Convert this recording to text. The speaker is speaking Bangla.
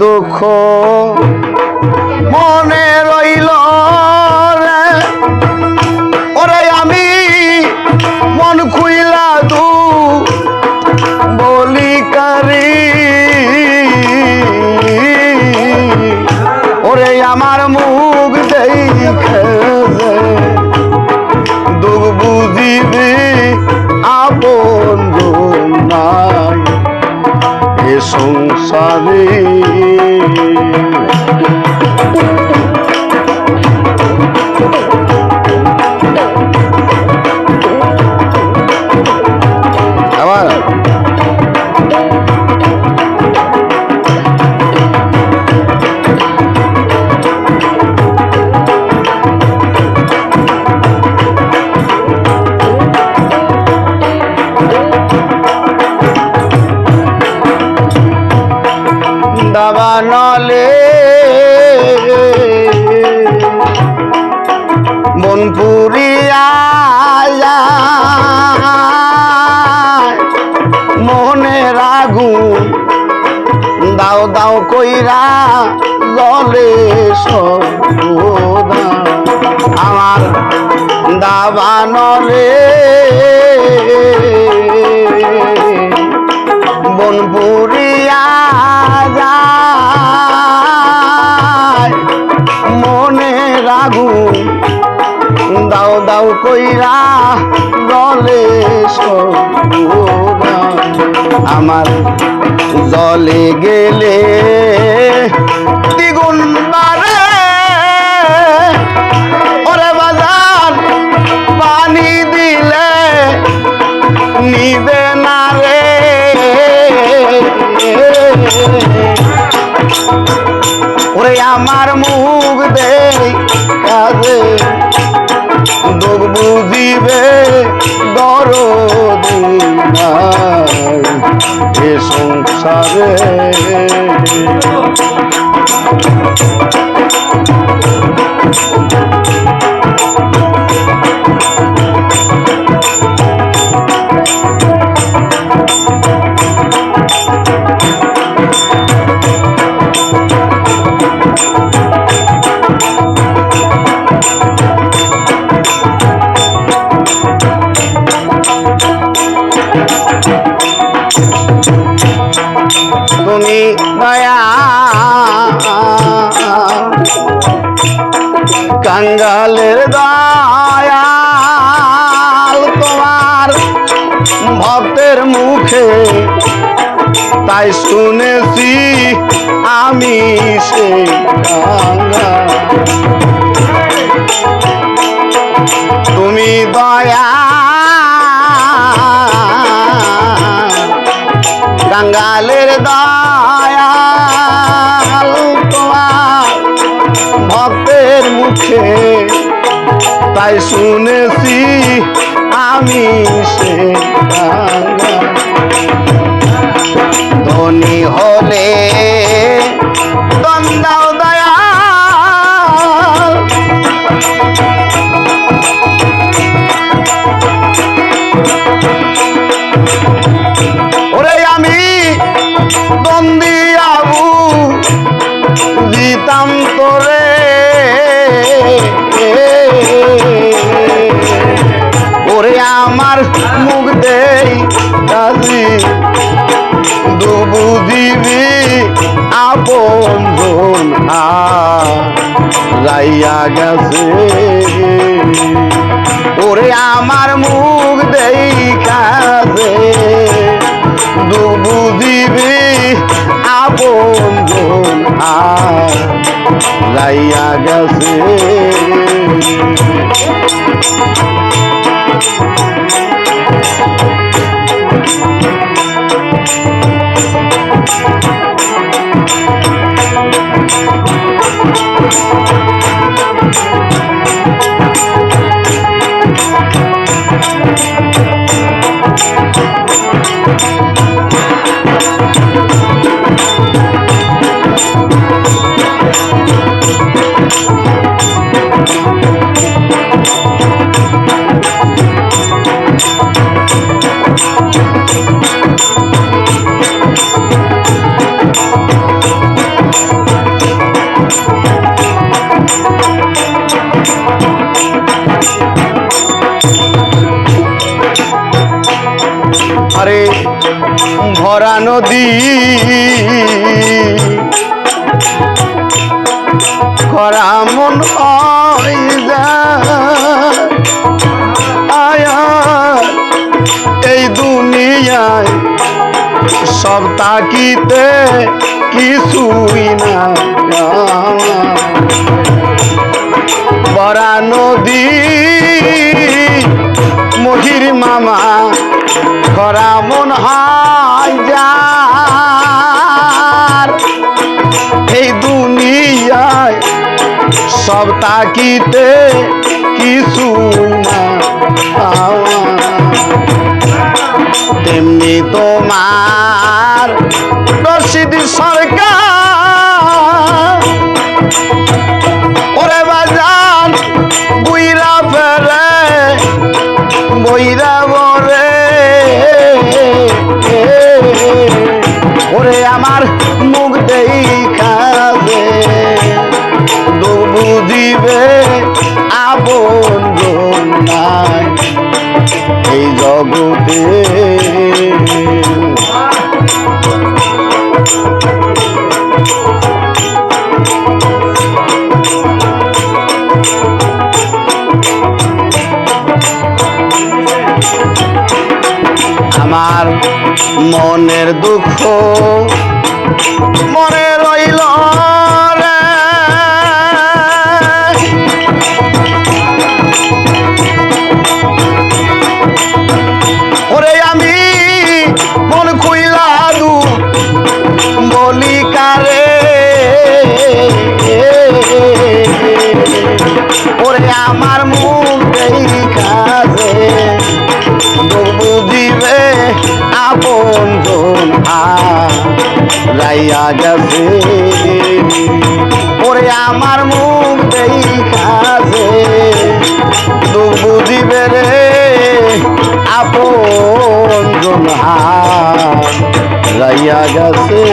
দুঃখ মনে রইল সংসারে। দাবা নলে। বনপুরিয়া মোহনের আগুন দাও দাও কইরা জলে সদা আমার দাবা নলে আমার জলে গেলে দ্বিগুণ বাড়ে। ওরে বাজার, পানি দিলে নিবে না রে। ওরে আমার মুখ দে কাজে দুঃখ বুঝিবে এ সংসারে কাঙ্গালের দয়াল তোমার ভক্তের মুখে। তাই শুনেছি আমি সে তুমি দয়া কাঙ্গালের দয়াল তোমার ভক্তের মুখে। তাই শুনেছি আমি সে ধনী হলে দন্দাও মুখ দেই কাজী দুবুদিবি আপন জন লাইয়া গেছে। ওরে আমার মুখ দেই কাজে দুবুদিবি আপন জন Thank you. লাইয়া গেছে নদী। করা মন আয়া এই দুনিয়ায় সব তাকিতে কিছুই না বরা নদী, মহির মামা খরা মন হয় এই দুনিয়ায় সব তাকিতে কিছু না। তেমনি তোমার রশিদ সরকার মনের দুঃখ মনে রইল গেছে ওরে আমার মুখ তু বুঝিবে রে আপন জন রাইয়া গেছে।